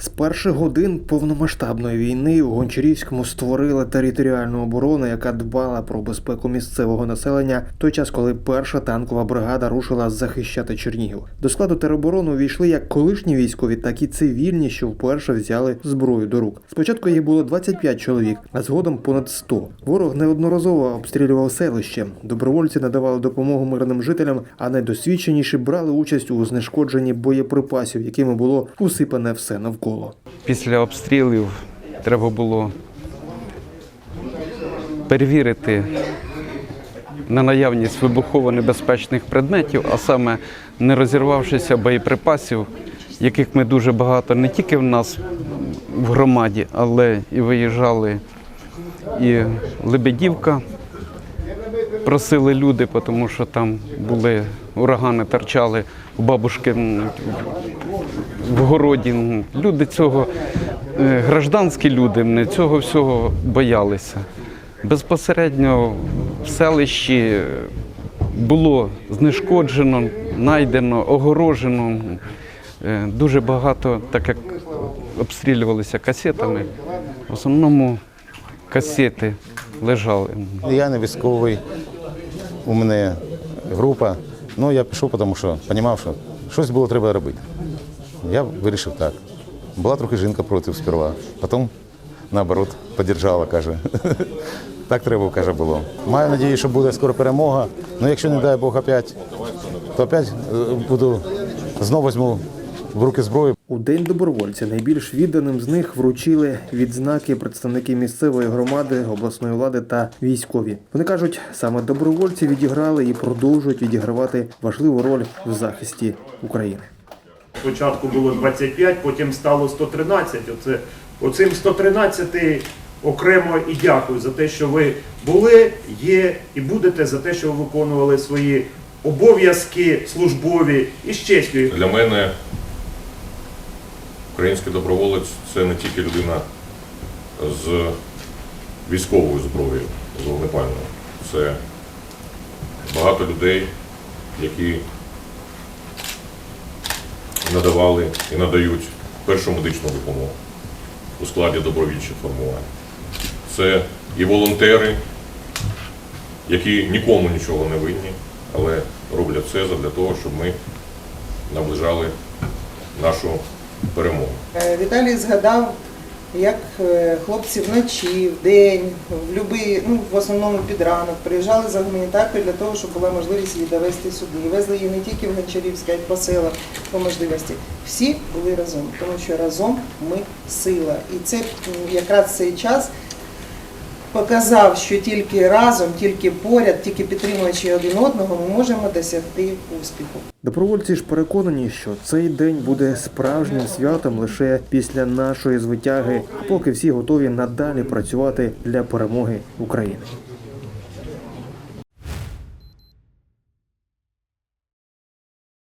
З перших годин повномасштабної війни у Гончарівському створили територіальну оборону, яка дбала про безпеку місцевого населення той час, коли перша танкова бригада рушила захищати Чернігів. До складу тероборони увійшли як колишні військові, так і цивільні, що вперше взяли зброю до рук. Спочатку їх було 25 чоловік, а згодом понад 100. Ворог неодноразово обстрілював селище. Добровольці надавали допомогу мирним жителям, а найдосвідченіші брали участь у знешкодженні боєприпасів, якими було усипане все навколо. Після обстрілів треба було перевірити на наявність вибухово небезпечних предметів, а саме не розірвавшися боєприпасів, яких ми дуже багато не тільки в нас в громаді, але і виїжджали і Лебедівка. Просили люди, тому що там були урагани, торчали у бабушки в городі. Люди цього, е, гражданські люди м, цього всього боялися. Безпосередньо в селищі було знешкоджено, знайдено, огорожено. Е, Дуже багато, так як обстрілювалися касетами, в основному касети лежали. Я не військовий, у мене група. Ну я пішов, тому що розумів, що щось було треба робити. Я вирішив так. Була трохи жінка проти сперва, потім наоборот підтримала, каже. Так треба, каже, було. Маю надію, що буде скоро перемога. Ну якщо не дай Бог опять, то опять е, буду знову візьму в руки зброю. У день добровольця найбільш відданим з них вручили відзнаки представники місцевої громади, обласної влади та військові. Вони кажуть, саме добровольці відіграли і продовжують відігравати важливу роль в захисті України. Спочатку було 25, потім стало 113. Оце, оцим 113 окремо і дякую за те, що ви були, є і будете за те, що ви виконували свої обов'язки службові і з честю. Для мене український доброволець це не тільки людина з військовою зброєю, з вогнепальною. Це багато людей, які надавали і надають першу медичну допомогу у складі добровільчих формувань. Це і волонтери, які нікому нічого не винні, але роблять це для того, щоб ми наближали нашу перемогу. Е, Віталій згадав, як е, хлопці вночі, вдень, в любий, ну в основному під ранок приїжджали за гуманітаркою для того, щоб була можливість її довести сюди. І везли її не тільки в Гончарівське, а й по селах по можливості. Всі були разом, тому що разом ми сила. І це якраз цей час показав, що тільки разом, тільки поряд, тільки підтримуючи один одного, ми можемо досягти успіху. Добровольці ж переконані, що цей день буде справжнім святом лише після нашої звитяги, поки всі готові надалі працювати для перемоги України.